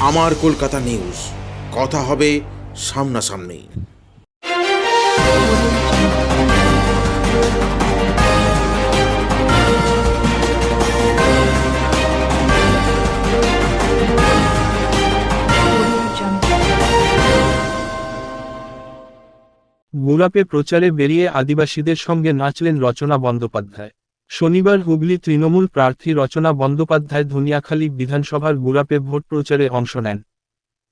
আমার কলকাতা নিউজ। কথা হবে সামনাসামনি। মুরাপে প্রচারে বেরিয়ে আদিবাসীদের সঙ্গে নাচলেন রচনা বন্দ্যোপাধ্যায়। শনিবার হুগলি তৃণমূল প্রার্থী রচনা বন্দ্যোপাধ্যায় ধুনিয়াখালী বিধানসভার গুরাপে ভোট প্রচারে অংশ নেন।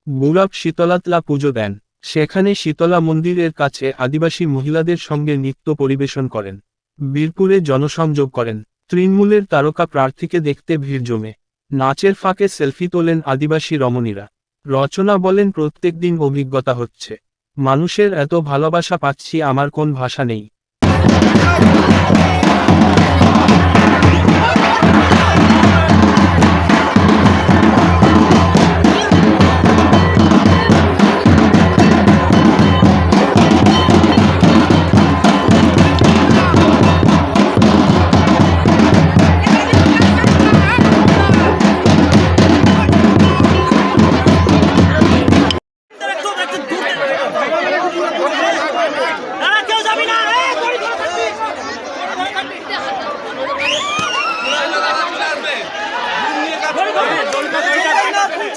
গুরাপ শীতলাতলা পুজো দেন। সেখানে শীতলা মন্দিরের কাছে আদিবাসী মহিলাদের সঙ্গে নৃত্য পরিবেশন করেন। বীরপুরে জনসংযোগ করেন। তৃণমূলের তারকা প্রার্থীকে দেখতে ভিড় জমে। নাচের ফাঁকে সেলফি তোলেন আদিবাসী রমণীরা। রচনা বলেন প্রত্যেকদিন অভিজ্ঞতা হচ্ছে। মানুষের এত ভালোবাসা পাচ্ছি, আমার কোন ভাষা নেই।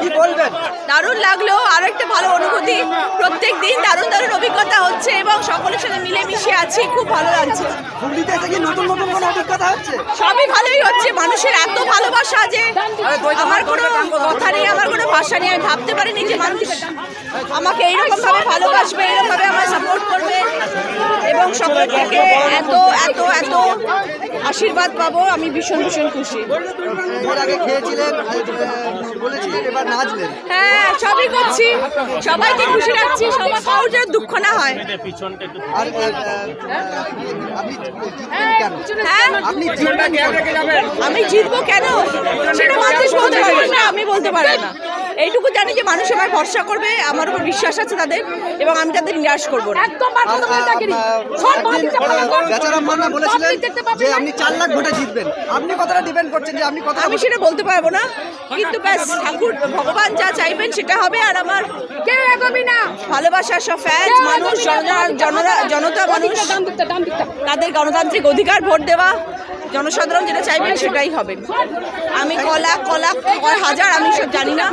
কি বলবেন? দারুণ লাগল আরও একটা ভালো অনুভূতি। প্রত্যেক দিন দারুণ দারুণ অভিজ্ঞতা হচ্ছে এবং সকলের সাথে মিলেমিশে আছি খুব ভালো লাগছে। হুগলিতে এসে কি নতুন নতুন কোনো অভিজ্ঞতা হচ্ছে? সবই ভালোই হচ্ছে মানুষের এত ভালোবাসা যে আমার কোনো কথা নেই আমার কোনো ভাষা নেই আমি ভাবতে পারিনি যে মানুষ আমাকে এইরকম ভাবে ভালোবাসবে এইরকম ভাবে আমার সাপোর্ট করবে। এবং সকল থেকে এত এত এত আশীর্বাদ পাবো আমি ভীষণ ভীষণ খুশি। হ্যাঁ সবই করছি। সবাইকে খুশি রাখছি সবার কারোর যেন দুঃখ না হয়। হ্যাঁ? আমি জিতবো কেন? সেটা মানুষ বলতে পারবে না আমি বলতে পারব না। এইটুকু জানি যে মানুষ আমার ভরসা করবে আমার উপর বিশ্বাস আছে তাদের এবং আমি তাদের নিরাশ করব না। আর, আহ, আহ, একদিন আহ, বেচারাম মান্না বলেছিলেন যে আপনি চার লাখ ভোটে জিতবেন। আপনি কতটা ডিপেন্ড করছেন যে আপনি কতটা আমি সেটা বলতে পারব না। কিন্তু ব্যাস ঠাকুর ভগবান যা চাইবেন সেটা হবে আর আমার কেউ এগোবি না। ভালোবাসা সব ফ্যান্স মানুষ জন- জনতা মানুষ। তাদের গণতান্ত্রিক অধিকার ভোট দেওয়া জনসাধারণ যেটা চাইবেন সেটাই হবে। আমি কলা কলা হাজার আমি সব জানি না।